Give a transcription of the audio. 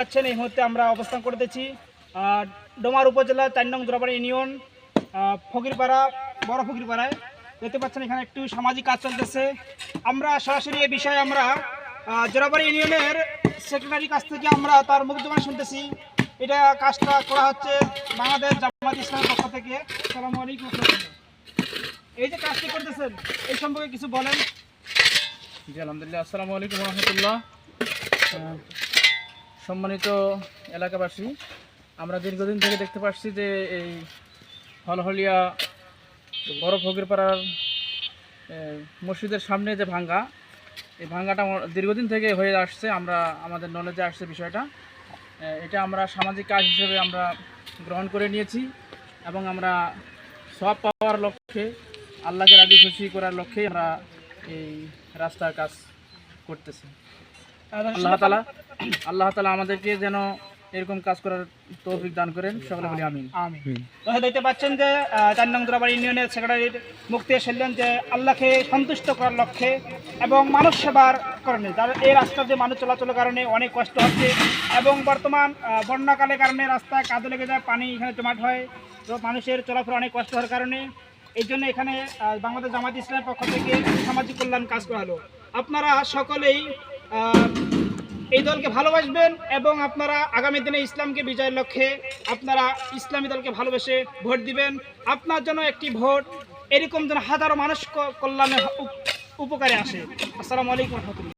পাচ্ছেন এই মুহূর্তে আমরা অবস্থান করতেছি ডোমার উপজেলা চার নং জোরাবাড়ি ইউনিয়ন ফকিরপাড়া, বড় ফকিরপাড়ায়। দেখতে পাচ্ছেন এখানে একটু সামাজিক কাজ চলতেছে। আমরা সরাসরি এই বিষয়ে আমরা জোরাবাড়ি ইউনিয়নের সেক্রেটারির কাছ থেকে আমরা তার মুখ জমা শুনতেছি। এটা কাজটা করা হচ্ছে বাংলাদেশ জামাত ইসলামের পক্ষ থেকে। সালামু আলাইকুম এই যে কাজটি করতেছেন, এই সম্পর্কে কিছু বলেন। জি, আলহামদুলিল্লাহ। আসসালামু আলাইকুম রহমতুল্লাহ। সম্মানিত এলাকাবাসী, আমরা দীর্ঘদিন থেকে দেখতে পাচ্ছি যে এই হলহলিয়া বড় ফকিরপাড়ার মসজিদের সামনে যে ভাঙ্গা, এই ভাঙ্গাটা দীর্ঘদিন থেকে হয়ে আসছে, আমরা আমাদের নলেজে আসছে বিষয়টা। এটা আমরা সামাজিক কাজ হিসেবে আমরা গ্রহণ করে নিয়েছি এবং আমরা সব পাওয়ার লক্ষ্যে, আল্লাহকে রাজি খুশি করার লক্ষ্যে আমরা এই রাস্তার কাজ করতেছি। আল্লাহ তালা আল্লাহ তালা আমাদেরকে যেন এরকম কাজ করার তৌফিক দান করেন। সকলে বলি আমিন। আমিন। দেখতে পাচ্ছেন যে চার নং দোরাবাড়ি ইউনিয়নের সেক্রেটারির মুক্তি এসেছিলেন যে আল্লাহকে সন্তুষ্ট করার লক্ষ্যে এবং মানুষ সেবার কারণে যার এই রাস্তার যে মানুষ চলাচলের কারণে অনেক কষ্ট হচ্ছে এবং বর্তমান বন্যাকালের কারণে রাস্তায় কাদে লেগে যায় পানি এখানে জমাট হয়। তো মানুষের চলাফেরা অনেক কষ্ট হওয়ার কারণে এই জন্য এখানে বাংলাদেশ জামাত ইসলামের পক্ষ থেকে সামাজিক কল্যাণ কাজ করা হলো। আপনারা সকলেই এই দলকে ভালোবাসবেন এবং আপনারা আগামী দিনে ইসলামকে বিজয়ের লক্ষ্যে আপনারা ইসলামী দলকে ভালোবেসে ভোট দিবেন। আপনার জন্য একটি ভোট, এরকম যেন হাজারো মানুষ কল্যাণে উপ- উপকারে আসে। আসসালামু আলাইকুম রহমতুল্লাহ।